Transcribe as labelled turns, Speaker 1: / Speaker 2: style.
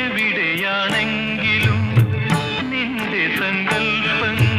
Speaker 1: എവിടെയാണെങ്കിലും നിന്റെ സങ്കല്പങ്ങൾ